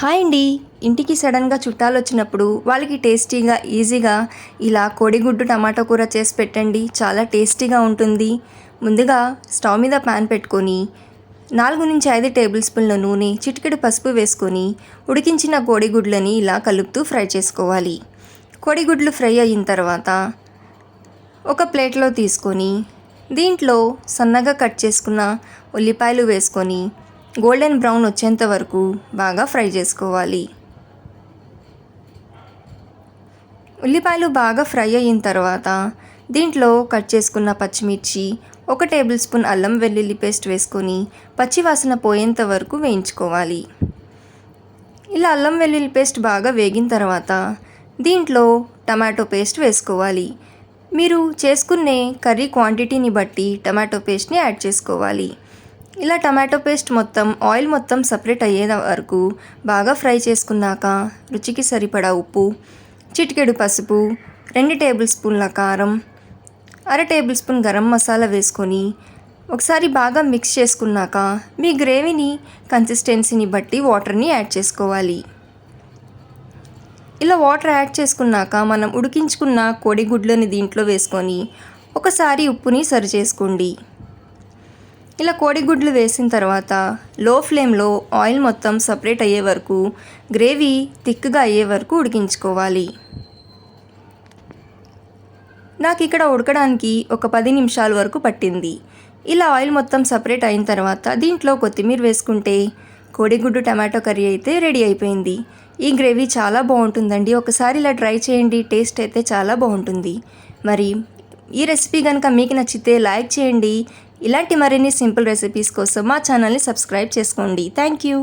Hi అండి. ఇంటికి సడన్గా చుట్టాలు వచ్చినప్పుడు వాళ్ళకి టేస్టీగా ఈజీగా ఇలా కోడిగుడ్డు టమాటో కూర చేసి పెట్టండి. చాలా టేస్టీగా ఉంటుంది. ముందుగా స్టవ్ మీద ప్యాన్ పెట్టుకొని నాలుగు నుంచి ఐదు టేబుల్ స్పూన్ల నూనె చిటికెడు పసుపు వేసుకొని ఉడికించిన కోడిగుడ్లని ఇలా కలుపుతూ ఫ్రై చేసుకోవాలి. కోడిగుడ్లు ఫ్రై అయిన తర్వాత ఒక ప్లేట్లో తీసుకొని దీంట్లో సన్నగా కట్ చేసుకున్న ఉల్లిపాయలు వేసుకొని గోల్డెన్ బ్రౌన్ వచ్చేంత వరకు బాగా ఫ్రై చేసుకోవాలి. ఉల్లిపాయలు బాగా ఫ్రై అయిన తర్వాత దీంట్లో కట్ చేసుకున్న పచ్చిమిర్చి ఒక టేబుల్ స్పూన్ అల్లం వెల్లుల్లి పేస్ట్ వేసుకొని పచ్చి వాసన పోయేంత వరకు వేయించుకోవాలి. ఇలా అల్లం వెల్లుల్లి పేస్ట్ బాగా వేగిన తర్వాత దీంట్లో టమాటో పేస్ట్ వేసుకోవాలి. మీరు చేసుకునే కర్రీ క్వాంటిటీని బట్టి టమాటో పేస్ట్ని యాడ్ చేసుకోవాలి. ఇలా టమాటో పేస్ట్ మొత్తం ఆయిల్ మొత్తం సపరేట్ అయ్యే వరకు బాగా ఫ్రై చేసుకున్నాక రుచికి సరిపడా ఉప్పు చిటికెడు పసుపు రెండు టేబుల్ స్పూన్ల కారం అర టేబుల్ స్పూన్ గరం మసాలా వేసుకొని ఒకసారి బాగా మిక్స్ చేసుకున్నాక మీ గ్రేవీని కన్సిస్టెన్సీని బట్టి వాటర్ని యాడ్ చేసుకోవాలి. ఇలా వాటర్ యాడ్ చేసుకున్నాక మనం ఉడికించుకున్న కోడిగుడ్లని దీంట్లో వేసుకొని ఒకసారి ఉప్పుని సరి చేసుకోండి. ఇలా కోడిగుడ్లు వేసిన తర్వాత లో ఫ్లేమ్లో ఆయిల్ మొత్తం సపరేట్ అయ్యే వరకు గ్రేవీ థిక్గా అయ్యే వరకు ఉడికించుకోవాలి. నాకు ఇక్కడ ఉడకడానికి ఒక పది నిమిషాల వరకు పట్టింది. ఇలా ఆయిల్ మొత్తం సపరేట్ అయిన తర్వాత దీంట్లో కొత్తిమీర వేసుకుంటే కోడిగుడ్డు టమాటో కర్రీ అయితే రెడీ అయిపోయింది. ఈ గ్రేవీ చాలా బాగుంటుందండి. ఒకసారి ఇలా ట్రై చేయండి. టేస్ట్ అయితే చాలా బాగుంటుంది. మరి ఈ రెసిపీ కనుక మీకు నచ్చితే లైక్ చేయండి. ఇలాంటి మరిన్ని సింపుల్ రెసిపీస్ కోసం మా ఛానల్ని సబ్స్క్రైబ్ చేసుకోండి. Thank you